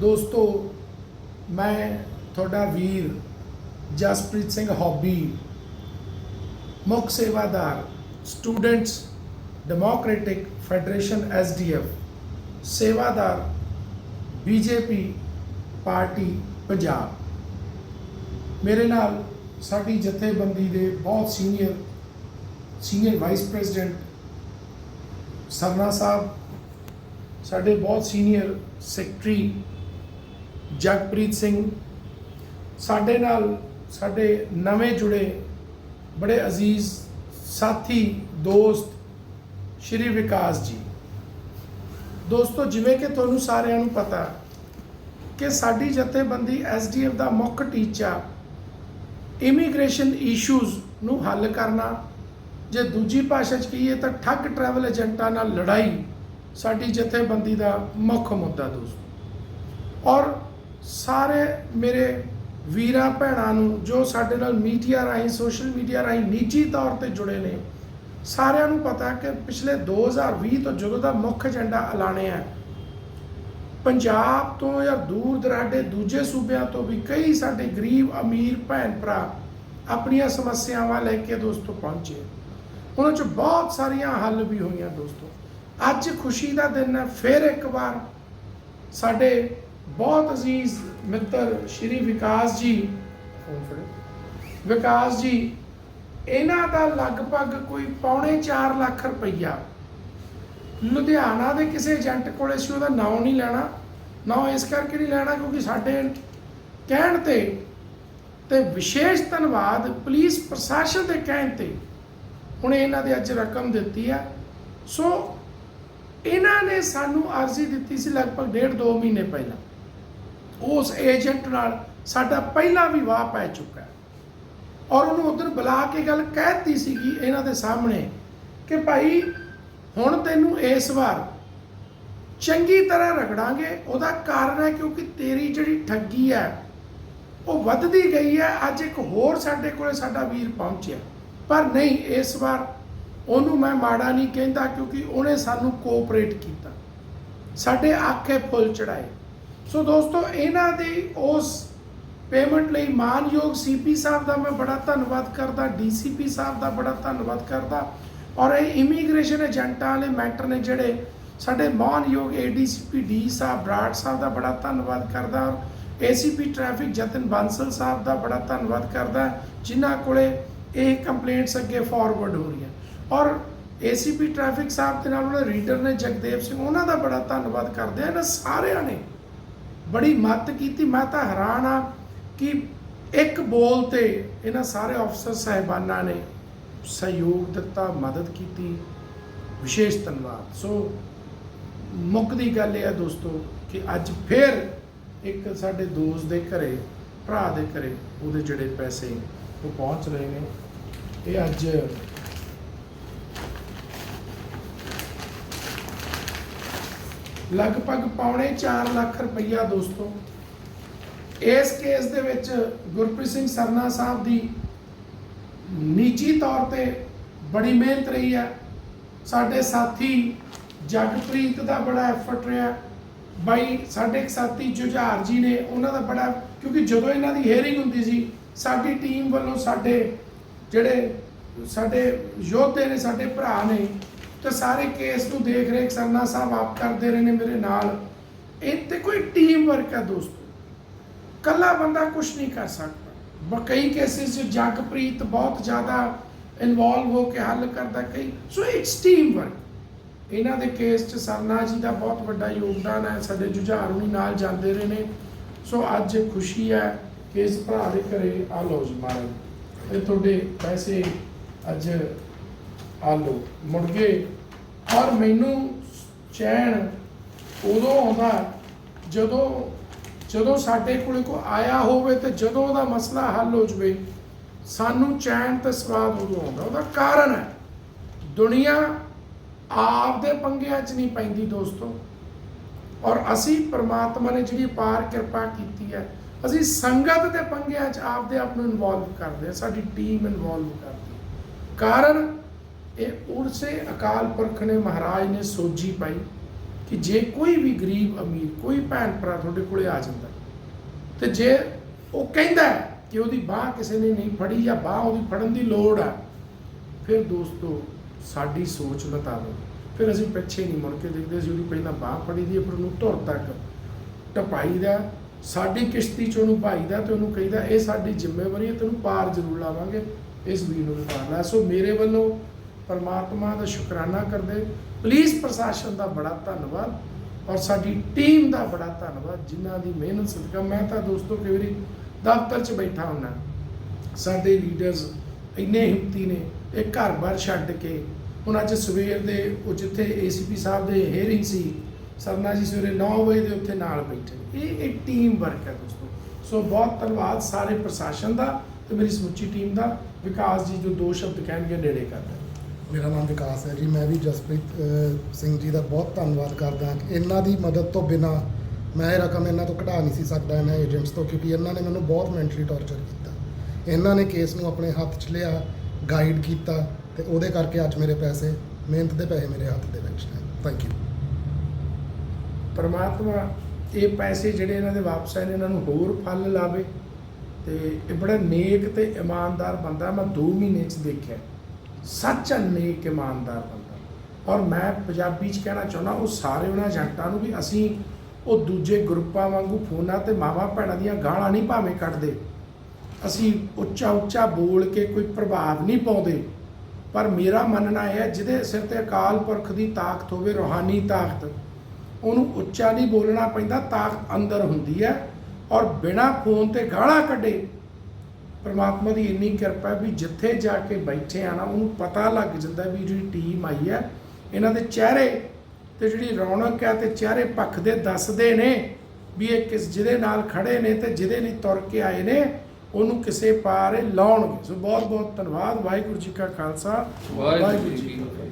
ਦੋਸਤੋ, ਮੈਂ ਤੁਹਾਡਾ ਵੀਰ ਜਸਪ੍ਰੀਤ ਸਿੰਘ ਹੌਬੀ, ਮੁੱਖ ਸੇਵਾਦਾਰ, ਸਟੂਡੈਂਟਸ ਡੈਮੋਕ੍ਰੈਟਿਕ ਫੈਡਰੇਸ਼ਨ ਐਸਡੀਐਫ ਸੇਵਾਦਾਰ ਬੀਜੇਪੀ ਪਾਰਟੀ, ਪੰਜਾਬ। ਮੇਰੇ ਨਾਲ ਸਾਡੀ ਜਥੇਬੰਦੀ ਦੇ ਬਹੁਤ senior senior vice president Sarna Sahib, ਸਾਡੇ ਬਹੁਤ ਸੀਨੀਅਰ ਸੈਕਟਰੀ ਜਗਪ੍ਰੀਤ ਸਿੰਘ। ਸਾਡੇ ਨਾਲ ਸਾਡੇ ਨਵੇਂ ਜੁੜੇ ਬੜੇ ਅਜ਼ੀਜ਼ ਸਾਥੀ, ਦੋਸਤ ਸ਼੍ਰੀ ਵਿਕਾਸ ਜੀ। ਦੋਸਤੋ, ਜਿਵੇਂ ਕਿ ਤੁਹਾਨੂੰ ਸਾਰਿਆਂ ਨੂੰ ਪਤਾ ਕਿ ਸਾਡੀ ਜਥੇਬੰਦੀ ਐਸਡੀਐਫ ਦਾ ਮੁੱਖ ਟੀਚਾ ਇਮੀਗ੍ਰੇਸ਼ਨ ਇਸ਼ੂਜ਼ ਨੂੰ ਹੱਲ ਕਰਨਾ, ਜੇ ਦੂਜੀ ਭਾਸ਼ਾ 'ਚ ਕਹੀਏ ਤਾਂ ਠੱਗ ਟਰੈਵਲ ਏਜੰਟਾਂ ਨਾਲ ਲੜਾਈ ਸਾਡੀ ਜਥੇਬੰਦੀ ਦਾ ਮੁੱਖ ਮੁੱਦਾ ਦੋਸਤੋ। ਔਰ ਸਾਰੇ ਮੇਰੇ ਵੀਰਾਂ ਭੈਣਾਂ ਨੂੰ ਜੋ ਸਾਡੇ ਨਾਲ ਮੀਡੀਆ ਰਾਹੀਂ, ਸੋਸ਼ਲ ਮੀਡੀਆ ਰਾਹੀਂ ਨਿੱਜੀ ਤੌਰ ਤੇ ਜੁੜੇ ਨੇ, ਸਾਰਿਆਂ ਨੂੰ ਪਤਾ ਕਿ ਪਿਛਲੇ 2020 ਤੋਂ ਜਦੋਂ ਦਾ ਮੁੱਖ ਏਜੰਡਾ ਐਲਾਨਿਆ ਪੰਜਾਬ ਤੋਂ ਜਾਂ ਦੂਰ ਦਰਾਡੇ ਦੂਜੇ ਸੂਬਿਆਂ ਤੋਂ ਵੀ ਕਈ ਸਾਡੇ ਗਰੀਬ, ਅਮੀਰ ਭੈਣ ਭਰਾ ਆਪਣੀਆਂ ਸਮੱਸਿਆਵਾਂ ਲੈ ਕੇ ਦੋਸਤੋ ਪਹੁੰਚੇ। ਉਹਨਾਂ 'ਚ ਬਹੁਤ ਸਾਰੀਆਂ ਹੱਲ ਵੀ ਹੋਈਆਂ ਦੋਸਤੋ। ਅੱਜ ਖੁਸ਼ੀ ਦਾ ਦਿਨ ਹੈ, ਫਿਰ ਇੱਕ ਵਾਰ ਸਾਡੇ ਬਹੁਤ ਅਜ਼ੀਜ਼ ਮਿੱਤਰ ਸ਼੍ਰੀ ਵਿਕਾਸ ਜੀ ਫੋਨ ਫੜੋ ਵਿਕਾਸ ਜੀ ਇਹਨਾਂ ਦਾ ਲਗਭਗ ਕੋਈ ਪੌਣੇ 4 ਲੱਖ ਰੁਪਈਆ ਲੁਧਿਆਣਾ ਦੇ ਕਿਸੇ ਏਜੰਟ ਕੋਲੇ ਸੀ ਉਹਦਾ ਨਾਮ ਨਹੀਂ ਲੈਣਾ ਨਾ ਇਸ ਕਰਕੇ ਨਹੀਂ ਲੈਣਾ ਕਿਉਂਕਿ ਸਾਡੇ ਕਹਿਣ ਤੇ ਤੇ ਵਿਸ਼ੇਸ਼ ਧੰਨਵਾਦ ਪੁਲਿਸ ਪ੍ਰਸ਼ਾਸਨ ਦੇ ਕਹਿਣ ਤੇ ਹੁਣ ਇਹਨਾਂ ਦੇ ਅੱਜ ਰਕਮ ਦਿੱਤੀ ਆ ਸੋ ਇਹਨਾਂ ਨੇ ਸਾਨੂੰ ਅਰਜ਼ੀ ਦਿੱਤੀ ਸੀ ਲਗਭਗ ਡੇਢ ਦੋ ਮਹੀਨੇ ਪਹਿਲਾਂ ਉਸ ਏਜੰਟ ਨਾਲ ਸਾਡਾ ਪਹਿਲਾ ਵਿਵਾਹ ਪੈ ਚੁੱਕਾ ਔਰ ਉਹਨੂੰ ਉਧਰ ਬੁਲਾ ਕੇ ਗੱਲ ਕਹਿਤੀ ਸੀਗੀ ਇਹਨਾਂ ਦੇ ਸਾਹਮਣੇ ਕਿ ਭਾਈ, ਹੁਣ ਤੈਨੂੰ ਇਸ ਵਾਰ ਚੰਗੀ ਤਰ੍ਹਾਂ ਰਗੜਾਂਗੇ। ਉਹਦਾ ਕਾਰਨ ਹੈ ਕਿਉਂਕਿ ਤੇਰੀ ਜਿਹੜੀ ਠੱਗੀ ਹੈ, ਉਹ ਵੱਧਦੀ ਗਈ ਹੈ। ਅੱਜ ਇੱਕ ਹੋਰ ਸਾਡੇ ਕੋਲੇ ਸਾਡਾ ਵੀਰ ਪਹੁੰਚਿਆ। ਪਰ ਨਹੀਂ, ਇਸ ਵਾਰ ਉਹਨੂੰ ਮੈਂ ਮਾੜਾ ਨਹੀਂ ਕਹਿੰਦਾ ਕਿਉਂਕਿ ਉਹਨੇ ਸਾਨੂੰ ਕੋਆਪਰੇਟ ਕੀਤਾ। ਸਾਡੇ ਆਖੇ ਫੁੱਲ ਚੜਾਏ ਸੋ ਦੋਸਤੋ, ਇਹਨਾਂ ਦੀ ਉਸ ਪੇਮੈਂਟ ਲਈ ਮਾਨਯੋਗ ਸੀਪੀ ਸਾਹਿਬ ਦਾ ਮੈਂ ਬੜਾ ਧੰਨਵਾਦ ਕਰਦਾ ਡੀਸੀਪੀ ਸਾਹਿਬ ਦਾ ਬੜਾ ਧੰਨਵਾਦ ਕਰਦਾ ਔਰ ਇਹ ਇਮੀਗ੍ਰੇਸ਼ਨ ਏਜੰਟਾਂ ਵਾਲੇ ਮੈਂਟਰ ਨੇ ਜਿਹੜੇ ਸਾਡੇ ਮਾਨਯੋਗ ਏਡੀਸੀਪੀ ਡੀ ਸਾਹਿਬ ਬਰਾੜ ਸਾਹਿਬ ਦਾ ਬੜਾ ਧੰਨਵਾਦ ਕਰਦਾ ਔਰ ਏਸੀਪੀ ਟ੍ਰੈਫਿਕ ਜਤਨ ਬਾਂਸਲ ਸਾਹਿਬ ਦਾ ਬੜਾ ਧੰਨਵਾਦ ਕਰਦਾ, ਜਿਨ੍ਹਾਂ ਕੋਲੇ ਇਹ ਕੰਪਲੇਂਟਸ ਅੱਗੇ ਫਾਰਵਰਡ ਹੋ ਰਹੀਆਂ। ਔਰ ਏਸੀਪੀ ਟ੍ਰੈਫਿਕ ਸਾਹਿਬ ਦੇ ਨਾਲ ਉਹਦੇ ਰੀਡਰ ਨੇ ਜਗਦੇਵ ਸਿੰਘ, ਉਹਨਾਂ ਦਾ ਬੜਾ ਧੰਨਵਾਦ ਕਰਦੇ ਆ, ਇਹਨਾਂ ਸਾਰਿਆਂ ਨੇ ਬੜੀ ਮਦਦ ਕੀਤੀ। ਮੈਂ ਤਾਂ ਹੈਰਾਨ ਆ ਕਿ ਇੱਕ ਬੋਲ ਤੇ ਇਹਨਾਂ ਸਾਰੇ ਅਫਸਰ ਸਾਹਿਬਾਨਾਂ ਨੇ ਸਹਿਯੋਗ ਦਿੱਤਾ, ਮਦਦ ਕੀਤੀ, ਵਿਸ਼ੇਸ਼ ਧੰਨਵਾਦ। ਸੋ ਮੁੱਖ ਦੀ ਗੱਲ ਇਹ ਹੈ ਦੋਸਤੋ ਕਿ ਅੱਜ ਫਿਰ ਇੱਕ ਸਾਡੇ ਦੋਸਤ ਦੇ ਘਰੇ, ਭਰਾ ਦੇ ਘਰੇ ਉਹਦੇ ਜਿਹੜੇ ਪੈਸੇ ਉਹ ਪਹੁੰਚ ਰਹੇ ਨੇ। ਇਹ ਅੱਜ ਲਗਭਗ ਪੌਣੇ 4 ਲੱਖ ਰੁਪਈਆ ਦੋਸਤੋ। ਇਸ ਕੇਸ ਦੇ ਵਿੱਚ ਗੁਰਪ੍ਰੀਤ ਸਿੰਘ ਸਰਨਾ ਸਾਹਿਬ ਦੀ ਨਿੱਜੀ ਤੌਰ ਤੇ ਬੜੀ ਮਿਹਨਤ ਰਹੀ ਹੈ। ਸਾਡੇ ਸਾਥੀ ਜਗਪ੍ਰੀਤ ਦਾ ਬੜਾ ਐਫਰਟ ਰਿਹਾ। ਬਾਈ, ਸਾਡੇ ਇੱਕ ਸਾਥੀ ਜੁਝਾਰ ਜੀ ਨੇ ਉਹਨਾਂ ਦਾ ਬੜਾ, ਕਿਉਂਕਿ ਜਦੋਂ ਇਹਨਾਂ ਦੀ ਹੇਅਰਿੰਗ ਹੁੰਦੀ ਸੀ, ਸਾਡੀ ਟੀਮ ਵੱਲੋਂ ਸਾਡੇ ਜਿਹੜੇ, ਸਾਡੇ ਯੋਧੇ ਨੇ, ਸਾਡੇ ਭਰਾ ਨੇ ਤੇ ਸਾਰੇ ਕੇਸ ਨੂੰ ਦੇਖ ਰੇਖ ਸਰਨਾ ਸਾਹਿਬ ਆਪ ਕਰਦੇ ਰਹੇ ਨੇ ਮੇਰੇ ਨਾਲ। ਇਹ ਤੇ ਕੋਈ ਟੀਮ ਵਰਕ ਹੈ ਦੋਸਤੋ। ਕੱਲਾ ਬੰਦਾ ਕੁਝ ਨਹੀਂ ਕਰ ਸਕਦਾ। ਕਈ ਕੇਸਿਸ 'ਚ ਜਗਪ੍ਰੀਤ ਬਹੁਤ ਜ਼ਿਆਦਾ ਇਨਵੋਲਵ ਹੋ ਕੇ ਹੱਲ ਕਰਦਾ ਕਈ। ਸੋ ਇਟਸ ਟੀਮ ਵਰਕ ਇਹਨਾਂ ਦੇ ਕੇਸ 'ਚ ਸਰਨਾ ਜੀ ਦਾ ਬਹੁਤ ਵੱਡਾ ਯੋਗਦਾਨ ਹੈ। ਸਾਡੇ ਜੁਝਾਰ ਨਾਲ ਜਾਂਦੇ ਰਹੇ ਨੇ। ਸੋ ਅੱਜ ਖੁਸ਼ੀ ਹੈ ਕਿ ਇਸ ਭਰਾ ਦੇ ਘਰੇ ਆ ਲਓ ਜੀ ਮਹਾਰਾਜ। ਇਹ ਤੁਹਾਡੇ ਪੈਸੇ ਅੱਜ ਆ ਲਓ ਮੁੜ ਗਏ ਔਰ ਮੈਨੂੰ ਚੈਨ ਉਦੋਂ ਆਉਂਦਾ ਜਦੋਂ ਜਦੋਂ ਸਾਡੇ ਕੋਲੇ ਕੋਈ ਆਇਆ ਹੋਵੇ ਤੇ ਜਦੋਂ ਉਹਦਾ ਮਸਲਾ ਹੱਲ ਹੋ ਜਵੇ, ਸਾਨੂੰ ਚੈਨ ਤੇ ਸਵਾਦ ਉਦੋਂ ਆਉਂਦਾ। ਉਹਦਾ ਕਾਰਨ ਹੈ, ਦੁਨੀਆ ਆਪ ਦੇ ਪੰਗਿਆਂ 'ਚ ਨਹੀਂ ਪੈਂਦੀ ਦੋਸਤੋ। ਔਰ ਅਸੀਂ ਪ੍ਰਮਾਤਮਾ ਨੇ ਜਿਹੜੀ ਪਾਰ ਕਿਰਪਾ ਕੀਤੀ ਹੈ, ਅਸੀਂ ਸੰਗਤ ਦੇ ਪੰਗਿਆਂ 'ਚ ਆਪਦੇ ਆਪ ਨੂੰ ਇਨਵੋਲਵ ਕਰਦੇ ਹਾਂ, ਸਾਡੀ ਟੀਮ ਇਨਵੋਲਵ ਕਰਦੀ ਕਾਰਨ ਇਹ ਉਰਸੇ ਅਕਾਲ ਪੁਰਖ ਨੇ, ਮਹਾਰਾਜ ਨੇ ਸੋਝੀ ਪਾਈ ਕਿ ਜੇ ਕੋਈ ਵੀ ਗਰੀਬ ਅਮੀਰ, ਕੋਈ ਭੈਣ ਭਰਾ ਤੁਹਾਡੇ ਕੋਲੇ ਆ ਜਾਂਦਾ ਤੇ ਜੇ ਉਹ ਕਹਿੰਦਾ ਕਿ ਉਹਦੀ ਬਾਹ ਕਿਸੇ ਨੇ ਨਹੀਂ ਫੜੀ ਜਾਂ ਬਾਹ ਉਹਦੀ ਫੜਨ ਦੀ ਲੋੜ ਆ, ਫਿਰ ਦੋਸਤੋ ਸਾਡੀ ਸੋਚ ਮੁਤਾਬਕ ਫਿਰ ਅਸੀਂ ਪਿੱਛੇ ਨਹੀਂ ਮੁੜ ਕੇ ਦੇਖਦੇ ਸੀ ਉਹਦੀ ਪਹਿਲਾਂ ਬਾਹ ਫੜੀ ਦੀ ਫਿਰ ਉਹਨੂੰ ਧੁਰ ਤੱਕ ਟਪਾਈ ਦਾ, ਸਾਡੀ ਕਿਸ਼ਤੀ ਚ ਉਹਨੂੰ ਭਾਈਦਾ ਤੇ ਉਹਨੂੰ ਕਹਿੰਦਾ ਇਹ ਸਾਡੀ ਜ਼ਿੰਮੇਵਾਰੀ ਹੈ, ਤੈਨੂੰ ਪਾਰ ਜ਼ਰੂਰ ਲਾਵਾਂਗੇ, ਇਸ ਵੀਰ ਨੂੰ ਪਾਰ ਲਾ। ਸੋ ਮੇਰੇ ਵੱਲੋਂ ਪਰਮਾਤਮਾ ਦਾ ਸ਼ੁਕਰਾਨਾ ਕਰਦੇ ਪੁਲਿਸ ਪ੍ਰਸ਼ਾਸਨ ਦਾ ਬੜਾ ਧੰਨਵਾਦ ਔਰ ਸਾਡੀ ਟੀਮ ਦਾ ਬੜਾ ਧੰਨਵਾਦ, ਜਿਨ੍ਹਾਂ ਦੀ ਮਿਹਨਤ ਸਦਕਾ ਮੈਂ ਤਾਂ ਦੋਸਤੋ ਕਈ ਵਾਰੀ ਦਫ਼ਤਰ 'ਚ ਬੈਠਾ ਹੁੰਨਾ ਸਾਡੇ ਲੀਡਰਸ ਇੰਨੇ ਹਿੰਮਤੀ ਨੇ, ਇਹ ਘਰ-ਬਾਰ ਛੱਡ ਕੇ। ਹੁਣ ਅੱਜ ਸਵੇਰ ਦੇ ਉਹ ਜਿੱਥੇ ਏਸੀਪੀ ਸਾਹਿਬ ਦੇ ਹੇਅਰਿੰਗ ਸੀ, ਸਰਨਾ ਜੀ ਸਵੇਰੇ 9 ਵਜੇ ਦੇ ਉੱਥੇ ਨਾਲ ਬੈਠੇ ਨੇ। ਇਹ ਇੱਕ ਟੀਮ ਵਰਕ ਹੈ ਦੋਸਤੋ। ਸੋ ਬਹੁਤ ਧੰਨਵਾਦ ਸਾਰੇ ਪ੍ਰਸ਼ਾਸਨ ਦਾ ਤੇ ਮੇਰੀ ਸਮੁੱਚੀ ਟੀਮ ਦਾ। ਵਿਕਾਸ ਜੀ ਜੋ ਦੋ ਸ਼ਬਦ ਕਹਿਣਗੇ, ਨੇੜੇ ਕਰਦਾ ਮੇਰਾ ਨਾਮ ਵਿਕਾਸ ਹੈ ਜੀ। ਮੈਂ ਵੀ ਜਸਪ੍ਰੀਤ ਸਿੰਘ ਜੀ ਦਾ ਬਹੁਤ ਧੰਨਵਾਦ ਕਰਦਾ ਇਹਨਾਂ ਦੀ ਮਦਦ ਤੋਂ ਬਿਨਾ ਮੈਂ ਇਹ ਰਕਮ ਇਹਨਾਂ ਤੋਂ ਘਟਾ ਨਹੀਂ ਸੀ ਸਕਦਾ, ਇਹਨਾਂ ਏਜੰਟਸ ਤੋਂ, ਕਿਉਂਕਿ ਇਹਨਾਂ ਨੇ ਮੈਨੂੰ ਬਹੁਤ ਮੈਂਟਲੀ ਟੌਰਚਰ ਕੀਤਾ। ਇਹਨਾਂ ਨੇ ਕੇਸ ਨੂੰ ਆਪਣੇ ਹੱਥ 'ਚ ਲਿਆ ਗਾਈਡ ਕੀਤਾ ਤੇ ਉਹਦੇ ਕਰਕੇ ਅੱਜ ਮੇਰੇ ਪੈਸੇ, ਮਿਹਨਤ ਦੇ ਪੈਸੇ ਮੇਰੇ ਹੱਥ ਦੇ ਵਿੱਚ ਨੇ। ਥੈਂਕ ਯੂ ਪਰਮਾਤਮਾ ਇਹ ਪੈਸੇ ਜਿਹੜੇ ਇਹਨਾਂ ਦੇ ਵਾਪਸ ਆਏ ਨੇ, ਇਹਨਾਂ ਨੂੰ ਹੋਰ ਫਲ ਲਾਵੇ ਤੇ ਇਹ ਬੜਾ ਨੇਕ ਤੇ ਇਮਾਨਦਾਰ ਬੰਦਾ ਮੈਂ 2 ਮਹੀਨੇ ਚ ਦੇਖਿਆ। ਸੱਚ ਨੇਕ ਇਮਾਨਦਾਰ ਬੰਦਾ। ਔਰ ਮੈਂ ਪੰਜਾਬੀ ਚ ਕਹਿਣਾ ਚਾਹੁੰਦਾ, ਉਹ ਸਾਰੇ ਉਹਨਾਂ ਏਜੰਟਾਂ ਨੂੰ ਵੀ ਅਸੀਂ ਉਹ ਦੂਜੇ ਗਰੁੱਪਾਂ ਵਾਂਗੂ ਫੋਨਾਂ ਤੇ ਮਾਵਾ ਭੈਣਾਂ ਦੀਆਂ ਗਾਲਾਂ ਨਹੀਂ ਭਾਵੇਂ ਕੱਢਦੇ। ਅਸੀਂ ਉੱਚਾ ਉੱਚਾ ਬੋਲ ਕੇ ਕੋਈ ਪ੍ਰਭਾਵ ਨਹੀਂ ਪਾਉਂਦੇ। ਪਰ ਮੇਰਾ ਮੰਨਣਾ ਇਹ ਹੈ, ਜਿਹਦੇ ਸਿਰ ਤੇ ਅਕਾਲ ਪੁਰਖ ਦੀ ਤਾਕਤ ਹੋਵੇ, ਰੋਹਾਨੀ ਤਾਕਤ, ਉਹਨੂੰ ਉੱਚਾ ਨਹੀਂ ਬੋਲਣਾ ਪੈਂਦਾ, ਤਾਕਤ ਅੰਦਰ ਹੁੰਦੀ ਹੈ। ਔਰ ਬਿਨਾ ਫੋਨ ਤੇ ਗਾਲਾਂ ਕੱਢੇ ਪ੍ਰਮਾਤਮਾ ਦੀ ਇੰਨੀ ਕਿਰਪਾ ਵੀ ਜਿੱਥੇ ਜਾ ਕੇ ਬੈਠੇ ਆ ਨਾ ਉਹਨੂੰ ਪਤਾ ਲੱਗ ਜਾਂਦਾ ਵੀ ਜਿਹੜੀ ਟੀਮ ਆਈ ਹੈ ਇਹਨਾਂ ਦੇ ਚਿਹਰੇ ਤੇ ਜਿਹੜੀ ਰੌਣਕ ਹੈ ਤੇ ਚਿਹਰੇ ਪੱਖ ਦੇ ਦੱਸਦੇ ਨੇ ਵੀ ਇਹ ਕਿਸ ਜਿਹਦੇ ਨਾਲ ਖੜੇ ਨੇ ਤੇ ਜਿਹਦੇ ਲਈ ਤੁਰ ਕੇ ਆਏ ਨੇ ਉਹਨੂੰ ਕਿਸੇ ਪਾਰੇ ਲਾਉਣਗੇ। ਸੋ ਬਹੁਤ ਬਹੁਤ ਧੰਨਵਾਦ। ਵਾਹਿਗੁਰੂ ਜੀ ਕਾ ਖਾਲਸਾ। ਵਾਹਿਗੁਰੂ ਜੀ ਕੀ ਫਤਿਹ।